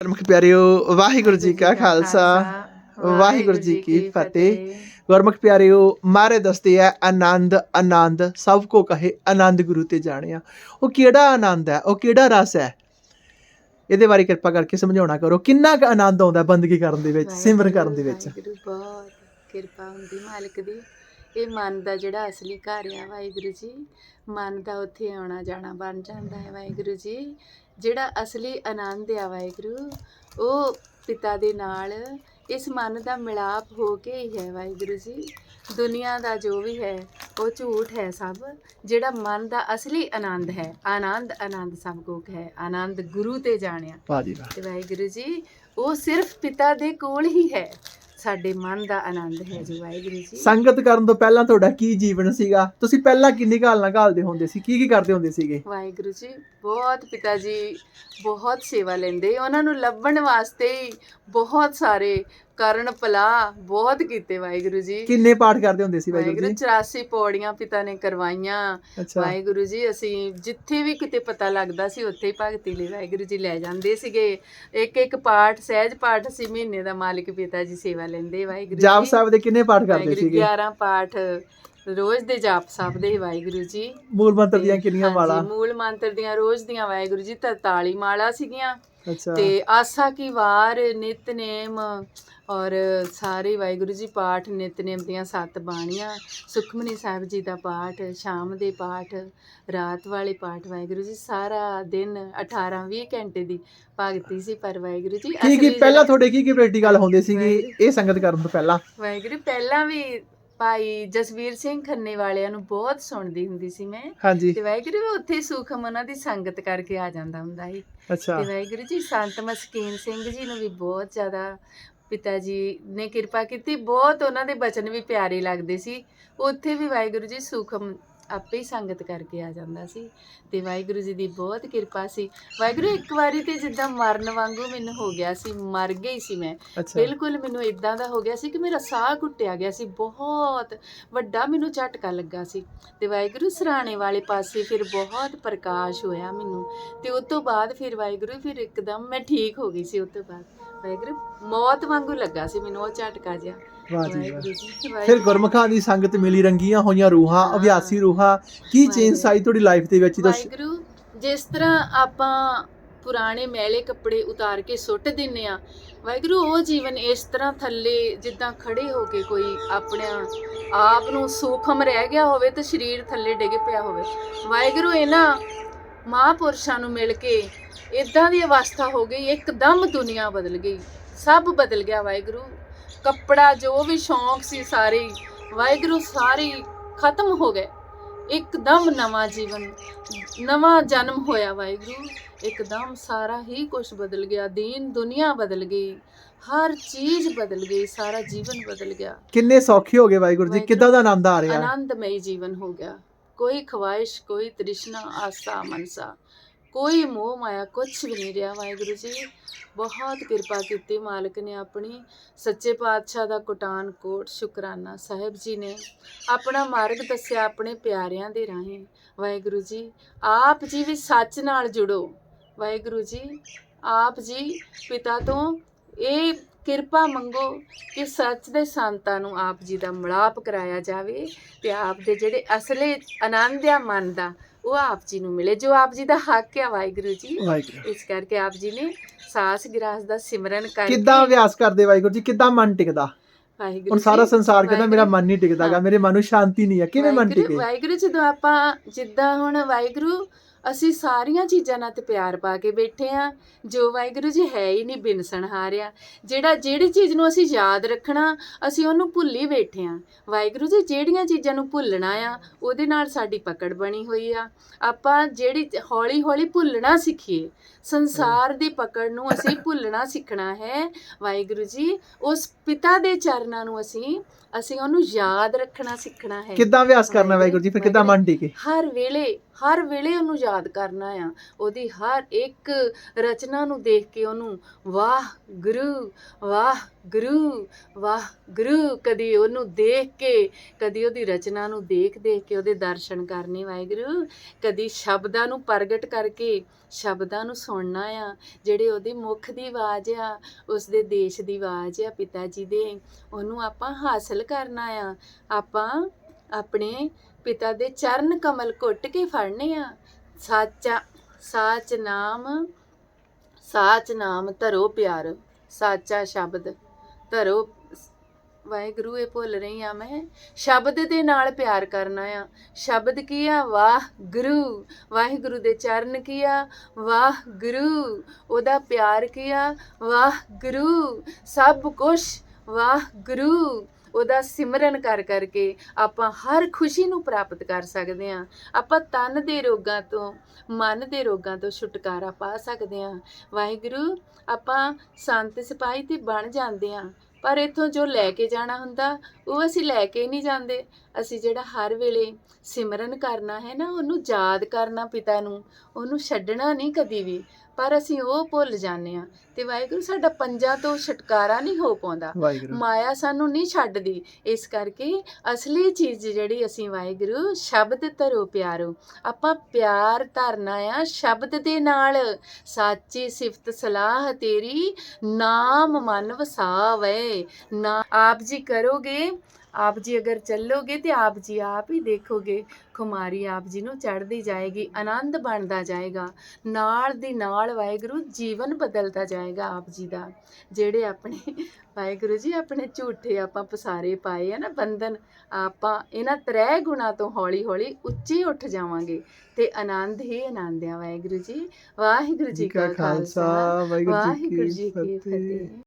ਗੁਰਮੁਖ ਪਿਆਰਿਓ ਵਾਹਿਗੁਰੂ ਜੀ ਕਾ ਖਾਲਸਾ ਵਾਹਿਗੁਰੂ ਜੀ ਕੀ ਫਤਿਹ। ਗੁਰਮੁਖ ਪਿਆਰਿਓ ਮਾਰੇ ਦਸਤੇ ਹੈ ਆਨੰਦ ਆਨੰਦ ਸਭ ਕੋ ਕਹੇ ਆਨੰਦ ਗੁਰੂ ਤੇ ਜਾਣਿਆ। ਉਹ ਕਿਹੜਾ ਆਨੰਦ ਹੈ ਉਹ ਕਿਹੜਾ ਰਸ ਹੈ ਇਹਦੇ ਬਾਰੇ ਕਿਰਪਾ ਕਰਕੇ ਸਮਝਾਉਣਾ ਕਰੋ। ਕਿੰਨਾ ਕੁ ਆਨੰਦ ਆਉਂਦਾ ਬੰਦਗੀ ਕਰਨ ਦੇ ਵਿੱਚ ਸਿਮਰਨ ਕਰਨ ਦੇ ਵਿੱਚ। ਕਿਰਪਾ ਹੁੰਦੀ ਮਾਲਕ ਦੀ। ਇਹ ਮਨ ਦਾ ਜਿਹੜਾ ਅਸਲੀ ਘਰ ਆ ਵਾਹਿਗੁਰੂ ਜੀ ਮਨ ਦਾ ਉੱਥੇ ਆਉਣਾ ਜਾਣਾ ਬਣ ਜਾਂਦਾ ਹੈ ਵਾਹਿਗੁਰੂ ਜੀ। ਜਿਹੜਾ ਅਸਲੀ ਆਨੰਦ ਆ ਵਾਹਿਗੁਰੂ ਉਹ ਪਿਤਾ ਦੇ ਨਾਲ ਇਸ ਮਨ ਦਾ ਮਿਲਾਪ ਹੋ ਕੇ ਹੀ ਹੈ ਵਾਹਿਗੁਰੂ ਜੀ। ਦੁਨੀਆ ਦਾ ਜੋ ਵੀ ਹੈ ਉਹ ਝੂਠ ਹੈ ਸਭ। ਜਿਹੜਾ ਮਨ ਦਾ ਅਸਲੀ ਆਨੰਦ ਹੈ ਆਨੰਦ ਆਨੰਦ ਸਭ ਕੋ ਹੈ ਆਨੰਦ ਗੁਰੂ ਤੇ ਜਾਣਿਆ। ਵਾਹ ਜੀ ਵਾਹ। ਤੇ ਵਾਹਿਗੁਰੂ ਜੀ ਉਹ ਸਿਰਫ ਪਿਤਾ ਦੇ ਕੋਲ ਹੀ ਹੈ। ਸਾਡੇ ਮਨ ਦਾ ਆਨੰਦ ਹੈ ਜੋ ਵਾਹਿਗੁਰੂ ਜੀ। ਸੰਗਤ ਕਰਨ ਤੋਂ ਪਹਿਲਾਂ ਤੁਹਾਡਾ ਕੀ ਜੀਵਨ ਸੀਗਾ? ਤੁਸੀਂ ਪਹਿਲਾਂ ਕਿੰਨੀ ਘਾਲ ਨਾਲ ਘਾਲਦੇ ਹੁੰਦੇ ਸੀ? ਕੀ ਕੀ ਕਰਦੇ ਹੁੰਦੇ ਸੀਗੇ? ਵਾਹਿਗੁਰੂ ਜੀ ਬਹੁਤ ਪਿਤਾ ਜੀ ਬਹੁਤ ਸੇਵਾ ਲੈਂਦੇ। ਉਹਨਾਂ ਨੂੰ ਲੱਭਣ ਵਾਸਤੇ ਹੀ ਬਹੁਤ ਸਾਰੇ ਕਰਨ ਭਲਾ ਬਹੁਤ ਕੀਤੇ ਵਾਹਿਗੁਰੂ ਜੀ। ਕਿੰਨੇ ਪਾਠ ਕਰਦੇ ਹੁੰਦੇ ਸੀ ਵਾਹਿਗੁਰੂ ਜੀ? 84 ਪੌੜੀਆਂ ਪਿਤਾ ਨੇ ਕਰਵਾਈਆਂ। ਵਾਹਿਗੁਰੂ ਜੀ ਅਸੀਂ ਜਿੱਥੇ ਵੀ ਕਿਤੇ ਪਤਾ ਲੱਗਦਾ ਸੀ ਉੱਥੇ ਹੀ ਭਗਤੀ ਲਈ ਵਾਹਿਗੁਰੂ ਜੀ ਲੈ ਜਾਂਦੇ ਸੀਗੇ। ਇੱਕ ਇੱਕ ਪਾਠ ਸਹਿਜ ਪਾਠ ਅਸੀਂ ਮਹੀਨੇ ਦਾ ਮਾਲਿਕ ਪਿਤਾ ਜੀ ਸੇਵਾ ਲੈਂਦੇ ਵਾਹਿਗੁਰੂ ਜਾਪ ਜੀ। ਸਾਹਿਬ ਦੇ ਕਿੰਨੇ ਪਾਠ ਕਰਦੇ ਸੀਗੇ? 11 ਪਾਠ। ਰੋਜ਼ ਦੇ ਜਾਪ ਸਾਹਿਬ ਦੇ ਵਾਹਿਗੁਰੂ ਜੀ। ਮੂਲ ਮੰਤਰ ਦੀਆਂ ਕਿੰਨੀਆਂ ਵਾਲਾ? ਮੂਲ ਮੰਤਰ ਦੀਆਂ ਰੋਜ਼ ਦੀਆਂ ਵਾਹਿਗੁਰੂ ਜੀ 43 ਮਾਲਾ ਸੀਗੀਆਂ। ਤੇ ਆਸਾ ਕੀ ਵਾਰ ਨਿਤਨੇਮ ਔਰ ਸਾਰੇ ਵਾਹਿਗੁਰੂ ਜੀ ਪਾਠ ਨਿਤਨੇਮ ਦੀਆਂ ਸੱਤ ਬਾਣੀਆਂ ਸੁਖਮਨੀ ਸਾਹਿਬ ਜੀ ਦਾ ਪਾਠ ਸ਼ਾਮ ਦੇ ਪਾਠ ਰਾਤ ਵਾਲੇ ਪਾਠ ਵਾਹਿਗੁਰੂ ਜੀ ਸਾਰਾ ਦਿਨ 18 20 ਘੰਟੇ ਦੀ ਭਗਤੀ ਸੀ ਪਰ ਵਾਹਿਗੁਰੂ ਜੀ ਕੀ ਕੀ ਪਹਿਲਾਂ ਤੁਹਾਡੇ ਕੀ ਕੀ ਪ੍ਰੈਕਟੀਕਲ ਹੁੰਦੇ ਸੀਗੇ? ਇਹ ਸੰਗਤ ਕਰਨ ਤੋਂ ਪਹਿਲਾਂ? ਵਾਹਿਗੁਰੂ ਪਹਿਲਾਂ ਵੀ ਭਾਈ ਜਸਵੀਰ ਸਿੰਘ ਖੰਨੇ ਵਾਲਿਆਂ ਨੂੰ ਬਹੁਤ ਸੁਣਦੀ ਹੁੰਦੀ ਸੀ ਮੈਂ। ਹਾਂਜੀ। ਤੇ ਵਾਹਿਗੁਰੂ ਵੀ ਉੱਥੇ ਸੂਖਮ ਉਹਨਾਂ ਦੀ ਸੰਗਤ ਕਰਕੇ ਆ ਜਾਂਦਾ ਹੁੰਦਾ ਸੀ। ਅੱਛਾ। ਤੇ ਵਾਹਿਗੁਰੂ ਜੀ ਸੰਤ ਮਸਕੀਨ ਸਿੰਘ ਜੀ ਨੂੰ ਵੀ ਬਹੁਤ ਜ਼ਿਆਦਾ ਪਿਤਾ ਜੀ ਨੇ ਕਿਰਪਾ ਕੀਤੀ। ਬਹੁਤ ਉਹਨਾਂ ਦੇ ਬਚਨ ਵੀ ਪਿਆਰੇ ਲੱਗਦੇ ਸੀ। ਉੱਥੇ ਵੀ ਵਾਹਿਗੁਰੂ ਜੀ ਸੁਖਮ ਆਪੇ ਹੀ ਸੰਗਤ ਕਰਕੇ ਆ ਜਾਂਦਾ ਸੀ ਤੇ ਵਾਹਿਗੁਰੂ ਜੀ ਦੀ ਬਹੁਤ ਕਿਰਪਾ ਸੀ। ਵਾਹਿਗੁਰੂ ਇੱਕ ਵਾਰੀ ਤੇ ਜਿੱਦਾਂ ਮਰਨ ਵਾਂਗੂ ਮੈਨੂੰ ਹੋ ਗਿਆ ਸੀ ਮਰ ਗਈ ਸੀ ਮੈਂ। ਬਿਲਕੁਲ ਮੈਨੂੰ ਇਦਾਂ ਦਾ ਹੋ ਗਿਆ ਸੀ ਕਿ ਮੇਰਾ ਸਾਹ ਘੁੱਟਿਆ ਗਿਆ ਸੀ ਬਹੁਤ ਵੱਡਾ ਮੈਨੂੰ ਝਟਕਾ ਲੱਗਾ ਸੀ। ਤੇ ਵਾਹਿਗੁਰੂ ਸਰਾਣੇ ਵਾਲੇ ਪਾਸੇ ਫਿਰ ਬਹੁਤ ਪ੍ਰਕਾਸ਼ ਹੋਇਆ ਮੈਨੂੰ। ਤੇ ਉਸ ਤੋਂ ਬਾਅਦ ਫਿਰ ਵਾਹਿਗੁਰੂ ਫਿਰ ਇੱਕਦਮ ਮੈਂ ਠੀਕ ਹੋ ਗਈ ਸੀ ਉਸ ਤੋਂ ਬਾਅਦ। ਵਾਹਿਗੁਰੂ ਮੌਤ ਵਾਂਗੂ ਲੱਗਾ ਸੀ ਮੈਨੂੰ ਉਹ ਝਟਕਾ ਜਿਹਾ। ਵਾਹ ਜੀ ਵਾਹ। ਵਾਹਿਗੁਰੂ ਜੀ ਫਿਰ ਗੁਰਮੁਖਾਂ ਦੀ ਸੰਗਤ ਮਿਲੀ ਰੰਗੀਆਂ ਹੋਈਆਂ ਰੂਹਾਂ ਹਾਂ। ਅਭਿਆਸੀ ਰੂਹਾਂ। ਕੀ ਚੇਂਜ। ਆਈ ਤੁਹਾਡੀ ਲਾਈਫ ਦੇ ਵਿੱਚ ਵਾਹਿਗੁਰੂ ਜਿਸ ਤਰ੍ਹਾਂ ਆਪਾਂ ਪੁਰਾਣੇ ਮੈਲੇ ਕੱਪੜੇ ਉਤਾਰ ਕੇ ਸੁੱਟ ਦਿੰਨੇ ਆ ਵਾਹਿਗੁਰੂ ਉਹ ਜੀਵਨ ਇਸ ਤਰ੍ਹਾਂ ਥੱਲੇ ਜਿੱਦਾਂ ਖੜੇ ਹੋ ਕੇ ਕੋਈ ਆਪਣਾ ਆਪ ਨੂੰ ਸੂਖਮ ਰਹਿ ਗਿਆ ਹੋਵੇ ਤੇ ਸਰੀਰ ਥੱਲੇ ਡਿੱਗ ਪਿਆ ਹੋਵੇ। ਵਾਹਿਗੁਰੂ ਇਹਨਾਂ ਮਹਾਪੁਰਸ਼ਾਂ ਨੂੰ ਮਿਲ ਕੇ ਇਦਾਂ ਦੀ ਅਵਸਥਾ ਹੋ ਗਈ ਇੱਕਦਮ ਦੁਨੀਆ ਬਦਲ ਗਈ ਸਭ ਬਦਲ ਗਿਆ ਵਾਹਿਗੁਰੂ। ਕੱਪੜਾ ਜੋ ਵੀ ਸ਼ੌਂਕ ਸੀ ਸਾਰੇ ਵਾਹਿਗੁਰੂ ਸਾਰੇ ਖਤਮ ਹੋ ਗਏ। ਇੱਕਦਮ ਨਵਾਂ ਜੀਵਨ ਨਵਾਂ ਜਨਮ ਹੋਇਆ ਵਾਹਿਗੁਰੂ। ਇੱਕਦਮ ਸਾਰਾ ਹੀ ਕੁਝ ਬਦਲ ਗਿਆ ਦੀਨ ਦੁਨੀਆ ਬਦਲ ਗਈ ਹਰ ਚੀਜ਼ ਬਦਲ ਗਈ ਸਾਰਾ ਜੀਵਨ ਬਦਲ ਗਿਆ। ਕਿੰਨੇ ਸੌਖੇ ਹੋ ਗਏ ਵਾਹਿਗੁਰੂ ਜੀ। ਕਿੱਦਾਂ ਦਾ ਆਨੰਦ ਆ ਰਿਹਾ? ਆਨੰਦਮਈ ਜੀਵਨ ਹੋ ਗਿਆ। ਕੋਈ ਖਵਾਇਸ਼, ਕੋਈ ਤ੍ਰਿਸ਼ਨਾ, ਆਸਾ, ਮਨਸਾ, ਕੋਈ ਮੋਹ ਮਾਇਆ, ਕੁਛ ਵੀ ਨਹੀਂ ਰਿਹਾ ਵਾਹਿਗੁਰੂ ਜੀ। ਬਹੁਤ ਕਿਰਪਾ ਕੀਤੀ ਮਾਲਕ ਨੇ ਆਪਣੀ। ਸੱਚੇ ਪਾਤਸ਼ਾਹ ਦਾ ਕੋਟਾਨ, ਕੋਟ, ਸ਼ੁਕਰਾਨਾ ਸਾਹਿਬ ਜੀ ਨੇ ਆਪਣਾ ਮਾਰਗ ਦੱਸਿਆ ਆਪਣੇ ਪਿਆਰਿਆਂ ਦੇ ਰਾਹੀਂ। ਵਾਹਿਗੁਰੂ ਜੀ, ਆਪ ਜੀ ਵੀ ਸੱਚ ਨਾਲ ਜੁੜੋ। ਵਾਹਿਗੁਰੂ ਜੀ, ਆਪ ਜੀ ਪਿਤਾ ਤੋਂ ਇਹ ਕਿਰਪਾ ਮੰਗੋ ਕਿ ਸੱਚ ਦੇ ਸੰਤਾਂ ਨੂੰ ਆਪ ਜੀ ਦਾ ਮਿਲਾਪ ਕਰਾਇਆ ਜਾਵੇ ਤੇ ਆਪ ਦੇ ਜਿਹੜੇ ਅਸਲੇ ਆਨੰਦ ਆ ਮਨ ਦਾ ਉਹ ਆਪ ਜੀ ਨੂੰ ਮਿਲੇ ਜੋ ਆਪ ਜੀ ਦਾ ਹੱਕ ਆ ਵਾਹਿਗੁਰੂ ਜੀ। ਇਸ ਕਰਕੇ ਆਪ ਜੀ ਨੇ ਸਾਸ ਗਿਰਾਸ ਦਾ ਸਿਮਰਨ ਕਰਕੇ ਕਿੱਦਾਂ ਅਭਿਆਸ ਕਰਦੇ ਵਾਹਿਗੁਰੂ ਜੀ? ਕਿੱਦਾਂ ਮਨ ਟਿਕਦਾ? ਵਾਹਿਗੁਰੂ ਹੁਣ ਸਾਰਾ ਸੰਸਾਰ ਕਹਿੰਦਾ ਮੇਰਾ ਮਨ ਨਹੀਂ ਟਿਕਦਾਗਾ ਹਾਂ। ਮੇਰੇ ਮਨ ਨੂੰ ਸ਼ਾਂਤੀ ਨਹੀਂ ਹੈ ਕਿਵੇਂ ਮਨ ਟਿਕੇ? ਵਾਹਿਗੁਰੂ ਜਦੋਂ ਆਪਾਂ ਜਿੱਦਾਂ ਹੁਣ ਵਾਹਿਗੁਰੂ ਅਸੀਂ ਸਾਰੀਆਂ ਚੀਜ਼ਾਂ ਨਾਲ ਤੇ ਪਿਆਰ ਪਾ ਕੇ ਬੈਠੇ ਆ। ਜੋ ਵਾਹਿਗੁਰੂ ਜੀ ਹੈ ਹੀ ਨਹੀਂ ਬਿਨਸਣ ਹਾਰਿਆ ਜਿਹੜਾ ਜਿਹੜੀ ਚੀਜ਼ ਨੂੰ ਅਸੀਂ ਯਾਦ ਰੱਖਣਾ ਅਸੀਂ ਉਹਨੂੰ ਭੁੱਲ ਬੈਠੇ ਆ। ਵਾਹਿਗੁਰੂ ਜੀ ਜਿਹੜੀਆਂ ਚੀਜ਼ਾਂ ਨੂੰ ਭੁੱਲਣਾ ਆ ਉਹਦੇ ਨਾਲ ਸਾਡੀ ਪਕੜ ਬਣੀ ਹੋਈ ਆ। ਆਪਾਂ ਜਿਹੜੀ ਹੌਲੀ ਹੌਲੀ ਭੁੱਲਣਾ ਸਿੱਖੀਏ ਸੰਸਾਰ ਦੀ ਪਕੜ ਨੂੰ ਅਸੀਂ ਭੁੱਲਣਾ ਸਿੱਖਣਾ ਹੈ। ਵਾਹਿਗੁਰੂ ਜੀ ਉਸ ਪਿਤਾ ਦੇ ਚਰਨਾਂ ਨੂੰ ਅਸੀਂ ਅਸੀਂ ਉਹਨੂੰ ਯਾਦ ਰੱਖਣਾ ਸਿੱਖਣਾ ਹੈ। ਕਿੱਦਾਂ ਅਭਿਆਸ ਕਰਨਾ ਵਾਹਿਗੁਰੂ ਜੀ? ਫਿਰ ਕਿੱਦਾਂ ਮਨ ਟਿਕੇ ਹਰ ਵੇਲੇ ਹਰ ਵੇਲੇ ਉਹਨੂੰ ਯਾਦ ਕਰਨਾ ਆ। ਉਹਦੀ ਹਰ ਇੱਕ ਰਚਨਾ ਨੂੰ ਦੇਖ ਕੇ ਉਹਨੂੰ ਵਾਹ ਗੁਰੂ ਵਾਹ ਗੁਰੂ ਵਾਹ ਗੁਰੂ ਕਦੀ ਉਹਨੂੰ ਦੇਖ ਕੇ, ਕਦੀ ਉਹਦੀ ਰਚਨਾ ਨੂੰ ਦੇਖ ਦੇਖ ਕੇ ਉਹਦੇ ਦਰਸ਼ਨ ਕਰਨੇ ਵਾਹਿਗੁਰੂ। ਕਦੀ ਸ਼ਬਦਾਂ ਨੂੰ ਪ੍ਰਗਟ ਕਰਕੇ ਸ਼ਬਦਾਂ ਨੂੰ ਸੁਣਨਾ ਆ। ਜਿਹੜੇ ਉਹਦੇ ਮੁਖ ਦੀ ਆਵਾਜ਼ ਆ ਉਸ ਦੇ ਦੇਸ਼ ਦੀ ਆਵਾਜ਼ ਆ ਪਿਤਾ ਜੀ ਦੇ, ਉਹਨੂੰ ਆਪਾਂ ਹਾਸਲ ਕਰਨਾ ਆ। ਆਪਾਂ ਆਪਣੇ ਪਿਤਾ ਦੇ ਚਰਨ ਕਮਲ ਘੁੱਟ ਕੇ ਫੜਨੇ ਆ। ਸਾਚਾ ਸਾਚ ਨਾਮ ਸਾਚ ਨਾਮ ਧਰੋ ਪਿਆਰ, ਸਾਚਾ ਸ਼ਬਦ ਧਰੋ। ਵਾਹਿਗੁਰੂ, ਇਹ ਭੁੱਲ ਰਹੀ ਆ ਮੈਂ। ਸ਼ਬਦ ਦੇ ਨਾਲ ਪਿਆਰ ਕਰਨਾ ਆ। ਸ਼ਬਦ ਕੀ ਆ? ਵਾਹ ਗੁਰੂ ਵਾਹਿਗੁਰੂ ਦੇ ਚਰਨ ਕੀ ਆ? ਵਾਹ ਗੁਰੂ ਉਹਦਾ ਪਿਆਰ ਕੀ ਆ? ਵਾਹ ਗੁਰੂ ਸਭ ਕੁਝ ਵਾਹ ਗੁਰੂ ਉਹਦਾ ਸਿਮਰਨ ਕਰ ਕਰਕੇ ਆਪਾਂ ਹਰ ਖੁਸ਼ੀ ਨੂੰ ਪ੍ਰਾਪਤ ਕਰ ਸਕਦੇ ਹਾਂ। ਆਪਾਂ ਤਨ ਦੇ ਰੋਗਾਂ ਤੋਂ, ਮਨ ਦੇ ਰੋਗਾਂ ਤੋਂ ਛੁਟਕਾਰਾ ਪਾ ਸਕਦੇ ਹਾਂ। ਵਾਹਿਗੁਰੂ, ਆਪਾਂ ਸੰਤ ਸਿਪਾਹੀ ਤੇ ਬਣ ਜਾਂਦੇ ਹਾਂ। ਪਰ ਇਥੋਂ ਜੋ ਲੈ ਕੇ ਜਾਣਾ ਹੁੰਦਾ ਉਹ ਅਸੀਂ ਲੈ ਕੇ ਨਹੀਂ ਜਾਂਦੇ। ਅਸੀਂ ਜਿਹੜਾ ਹਰ ਵੇਲੇ ਸਿਮਰਨ ਕਰਨਾ ਹੈ ਨਾ ਉਹਨੂੰ ਯਾਦ ਕਰਨਾ ਪਿਤਾ ਨੂੰ ਉਹਨੂੰ ਛੱਡਣਾ ਨਹੀਂ ਕਦੀ ਵੀ। ਪਰ ਅਸੀਂ ਉਹ ਭੁੱਲ ਜਾਂਦੇ ਆ ਤੇ ਵਾਹਿਗੁਰੂ ਸਾਡਾ ਪੰਜਾਂ ਤੋਂ ਛੁਟਕਾਰਾ ਨਹੀਂ ਹੋ ਪਾਉਂਦਾ। ਮਾਇਆ ਸਾਨੂੰ ਨਹੀਂ ਛੱਡਦੀ। ਇਸ ਕਰਕੇ ਅਸਲੀ ਚੀਜ਼ ਜਿਹੜੀ ਅਸੀਂ ਵਾਹਿਗੁਰੂ ਸ਼ਬਦ ਧਰੋ ਪਿਆਰੋ। ਆਪਾਂ ਪਿਆਰ ਧਰਨਾ ਆ ਸ਼ਬਦ ਦੇ ਨਾਲ। ਸਾਚੀ ਸਿਫਤ ਸਲਾਹ ਤੇਰੀ ਨਾਮ ਮਨ ਵਸਾਵੇ। ਨਾ ਆਪ ਜੀ ਕਰੋਗੇ ਆਪ ਜੀ ਅਗਰ ਚੱਲੋਗੇ ਤੇ ਆਪ ਜੀ ਆਪ ਹੀ ਦੇਖੋਗੇ ਖੁਮਾਰੀ ਆਪ ਜੀ ਨੂੰ ਚੜ੍ਹਦੀ ਜਾਏਗੀ ਆਨੰਦ ਬਣਦਾ ਜਾਏਗਾ ਨਾਲ ਦੀ ਨਾਲ ਵਾਹਿਗੁਰੂ ਜੀਵਨ ਬਦਲਦਾ ਜਾਏਗਾ ਆਪ ਜੀ ਦਾ। ਜਿਹੜੇ ਆਪਣੇ ਵਾਹਿਗੁਰੂ ਜੀ ਆਪਣੇ ਝੂਠੇ ਆਪਾਂ ਪਸਾਰੇ ਪਾਏ ਆ ਨਾ ਬੰਧਨ ਆਪਾਂ ਇਹਨਾਂ ਤ੍ਰੈ ਗੁਣਾ ਤੋਂ ਹੌਲੀ ਹੌਲੀ ਉੱਚੇ ਉੱਠ ਜਾਵਾਂਗੇ ਤੇ ਆਨੰਦ ਹੀ ਆਨੰਦ ਆ ਵਾਹਿਗੁਰੂ ਜੀ ਵਾਹਿਗੁਰੂ ਜੀ ਕਾ ਖਾਲਸਾ ਵਾਹਿਗੁਰੂ ਜੀ ਕੀ ਫਤਿਹ।